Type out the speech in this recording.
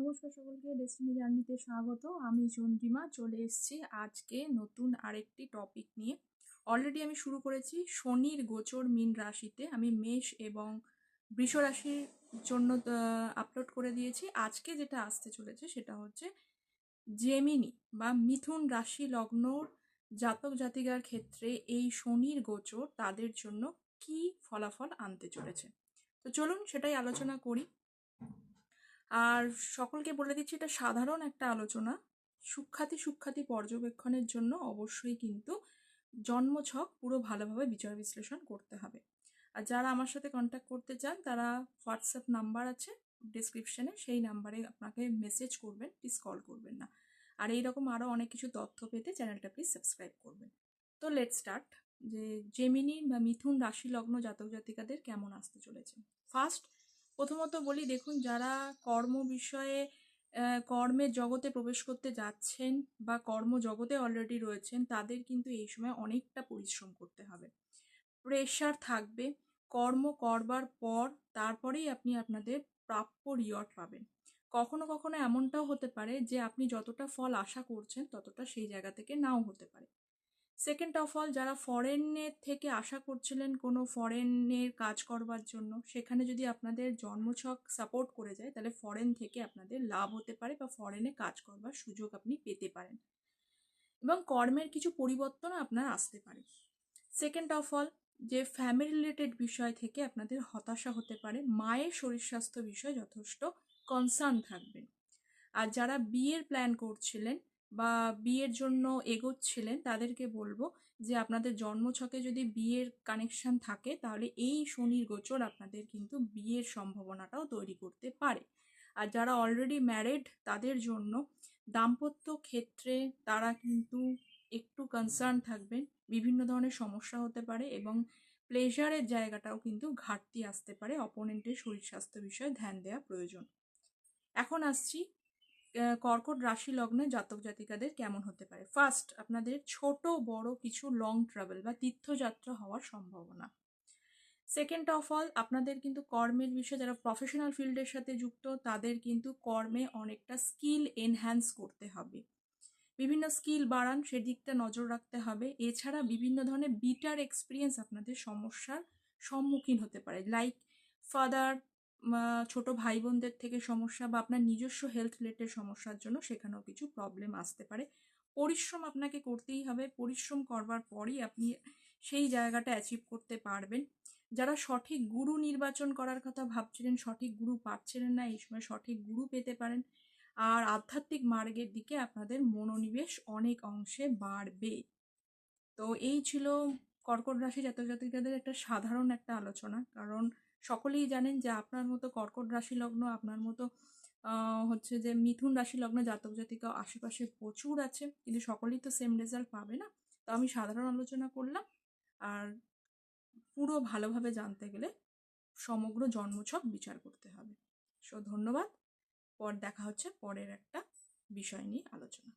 নমস্কার সকলকে ডেস্টিনি জার্নিতে স্বাগত। আমি চন্দ্রিমা, চলে এসেছি আজকে নতুন আরেকটি টপিক নিয়ে। অলরেডি আমি শুরু করেছি শনির গোচর মিন রাশিতে। আমি মেষ এবং বৃষ রাশির জন্য আপলোড করে দিয়েছি। আজকে যেটা আসতে চলেছে সেটা হচ্ছে জেমিনি বা মিথুন রাশি লগ্নর জাতক জাতিকার ক্ষেত্রে এই শনির গোচর তাদের জন্য কি ফলাফল আনতে চলেছে। তো চলুন সেটাই আলোচনা করি। আর সকলকে বলে দিচ্ছি, এটা সাধারণ একটা আলোচনা। সুখ্যাতি সুখ্যাতি পর্যবেক্ষণের জন্য অবশ্যই কিন্তু জন্মছক পুরো ভালোভাবে বিচার বিশ্লেষণ করতে হবে। আর যারা আমার সাথে কন্ট্যাক্ট করতে চান, তারা হোয়াটসঅ্যাপ নাম্বার আছে ডিসক্রিপশনে সেই নাম্বারে আপনাকে মেসেজ করবেন প্লিজ কল করবেন না। আর এইরকম আরও অনেক কিছু তথ্য পেতে চ্যানেলটা প্লিজ সাবস্ক্রাইব করবেন। তো লেট স্টার্ট যে জেমিনি বা মিথুন রাশি লগ্ন জাতক জাতিকাদের কেমন আসতে চলেছে? ফার্স্ট প্রথমত বলি, দেখুন, যারা কর্ম বিষয়ে কর্মের জগতে প্রবেশ করতে যাচ্ছেন বা কর্ম জগতে অলরেডি রয়েছেন, তাদের কিন্তু এই সময় অনেকটা পরিশ্রম করতে হবে। প্রেশার থাকবে, কর্ম করবার পর তারপরেই আপনি আপনাদের প্রাপ্য রিওয়ার্ড পাবেন। কখনো কখনো এমনটাও হতে পারে যে, আপনি যতটা ফল আশা করছেন, ততটা সেই জায়গা থেকে নাও হতে পারে। সেকেন্ড অফ অল যারা ফরেনের থেকে আশা করছিলেন কোনো ফরেনের কাজ করবার জন্য, সেখানে যদি আপনাদের জন্মছক সাপোর্ট করে যায়, তাহলে ফরেন থেকে আপনাদের লাভ হতে পারে বা ফরেনে কাজ করবার সুযোগ আপনি পেতে পারেন। এবং কর্মের কিছু পরিবর্তন আপনার আসতে পারে। সেকেন্ড অফ অল যে ফ্যামিলি রিলেটেড বিষয় থেকে আপনাদের হতাশা হতে পারে, মায়ের শরীর স্বাস্থ্য বিষয়ে যথেষ্ট কনসার্ন থাকবেন আর যারা বিয়ের প্ল্যান করছিলেন বা বিয়ের জন্য এগোচ্ছিলেন, তাদেরকে বলব যে আপনাদের জন্মছকে যদি বিয়ের কানেকশন থাকে, তাহলে এই শনির গোচর আপনাদের কিন্তু বিয়ের সম্ভাবনাটাও তৈরি করতে পারে। আর যারা অলরেডি ম্যারেড তাদের জন্য দাম্পত্য ক্ষেত্রে তারা কিন্তু একটু কনসার্ন থাকবেন। বিভিন্ন ধরনের সমস্যা হতে পারে এবং প্লেজারের জায়গাটাও কিন্তু ঘাটতি আসতে পারে। অপোনেন্টের শরীর স্বাস্থ্য বিষয়ে ধ্যান দেওয়া প্রয়োজন। এখন আসছি কর্কট রাশি লগ্নে জাতক জাতিকাদের কেমন হতে পারে? ফার্স্ট আপনাদের ছোট, বড় কিছু লং ট্রাভেল বা তীর্থযাত্রা হওয়ার সম্ভাবনা। সেকেন্ড অফ অল আপনাদের কিন্তু কর্মের বিষয়ে যারা প্রফেশনাল ফিল্ডের সাথে যুক্ত, তাদের কিন্তু কর্মে অনেকটা স্কিল এনহ্যান্স করতে হবে। বিভিন্ন স্কিল বাড়ান, সেদিকটা নজর রাখতে হবে। এছাড়া বিভিন্ন ধরনের বিটার এক্সপিরিয়েন্স আপনাদের সমস্যার সম্মুখীন হতে পারে। লাইক ফাদার ছোট ভাই বোনদের থেকে সমস্যা বা আপনার নিজস্ব হেলথ রিলেটেড সমস্যার জন্য সেখানেও কিছু প্রবলেম আসতে পারে। পরিশ্রম আপনাকে করতেই হবে। পরিশ্রম করবার পরই আপনি সেই জায়গাটা অ্যাচিভ করতে পারবেন। যারা সঠিক গুরু নির্বাচন করার কথা ভাবছিলেন, সঠিক গুরু পাচ্ছিলেন না, এই সময় সঠিক গুরু পেতে পারেন। আর আধ্যাত্মিক মার্গের দিকে আপনাদের মনোনিবেশ অনেক অংশে বাড়বে। তো এই ছিল কর্কট রাশি জাতক জাতিকাদের একটা সাধারণ একটা আলোচনা। কারণ সকলেই জানেন যে আপনার মতো কর্কট রাশি লগ্ন আপনার মতো হচ্ছে যে মিথুন রাশি লগ্ন জাতক জাতিকা আশেপাশে প্রচুর আছে। কিন্তু সকলেই তো সেম রেজাল্ট পাবে না। তো আমি সাধারণ আলোচনা করলাম। আর পুরো ভালোভাবে জানতে গেলে সমগ্র জন্মছক বিচার করতে হবে। সো ধন্যবাদ। পর দেখা হচ্ছে পরের একটা বিষয় নিয়ে আলোচনা।